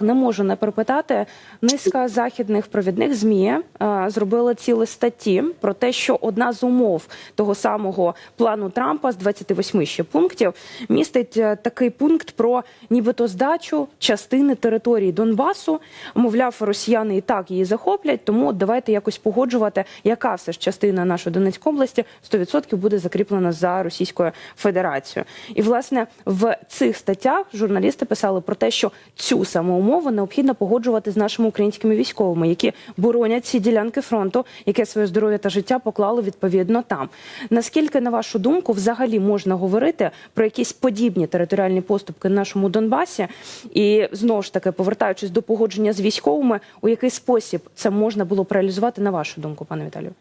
Не можу не перепитати. Низка західних провідних змі е, зробили цілі статті про те, що одна з умов того самого плану Трампа з 28 ще пунктів містить е, такий пункт про нібито здачу частини території Донбасу. Мовляв, росіяни і так її захоплять. Тому давайте якось погоджувати, яка все ж частина нашої Донецької області 100% буде закріплена за Російською Федерацією. І власне в цих статтях журналісти писали про те, що цю саму умову необхідно погоджувати з нашими українськими військовими, які боронять ці ділянки фронту, яке своє здоров'я та життя поклали відповідно там. Наскільки, на вашу думку, взагалі можна говорити про якісь подібні територіальні поступки на нашому Донбасі? І знову ж таки, повертаючись до погодження з військовими, у який спосіб це можна було б реалізувати, на вашу думку, пане Віталію?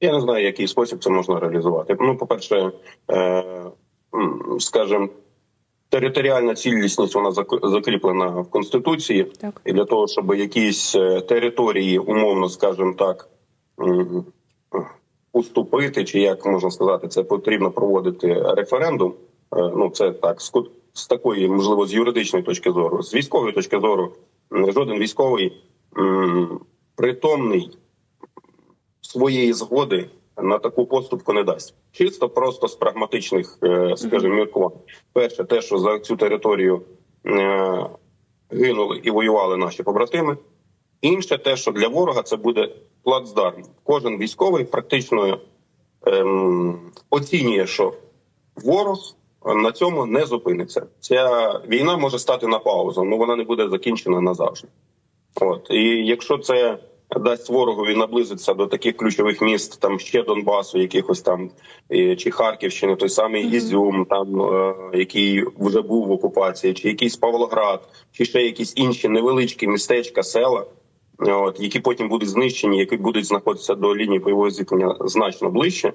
Я не знаю, який спосіб це можна реалізувати. Ну, по-перше, е, скажімо, територіальна цілісність вона закріплена в конституції, Так. і для того, щоб якісь е, території, умовно скажімо так, уступити, чи як можна сказати, це потрібно проводити референдум. Е, Ну це так з такої, можливо, з юридичної точки зору, з військової точки зору, жоден військовий притомний своєї згоди на таку поступку не дасть. Чисто просто з прагматичних, е, скажімо, міркувань. Перше, те, що за цю територію е, гинули і воювали наші побратими. Інше, те, що для ворога це буде плацдарм. Кожен військовий практично ем, оцінює, що ворог на цьому не зупиниться. Ця війна може стати на паузу, але вона не буде закінчена назавжди. От і якщо це дасть ворогові наблизитися до таких ключових міст, там ще Донбасу, якихось там чи Харківщини, той самий Ізюм, там е, який вже був в окупації, чи якийсь Павлоград, чи ще якісь інші невеличкі містечка, села. От які потім будуть знищені, які будуть знаходитися до лінії бойового зіткнення значно ближче,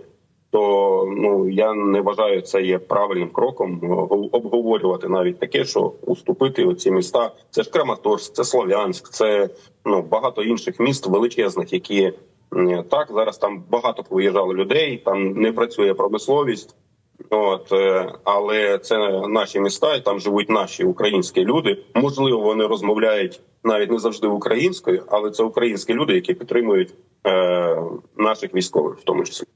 то ну я не вважаю це є правильним кроком е, обговорювати навіть таке, що уступити оці міста. Це ж Краматорськ, це Слов'янськ, це ну багато інших міст величезних, які так зараз там багато повиїжджало людей, там не працює промисловість. От е, але це наші міста, і там живуть наші українські люди. Можливо, вони розмовляють навіть не завжди українською, але це українські люди, які підтримують е, наших військових, в тому числі.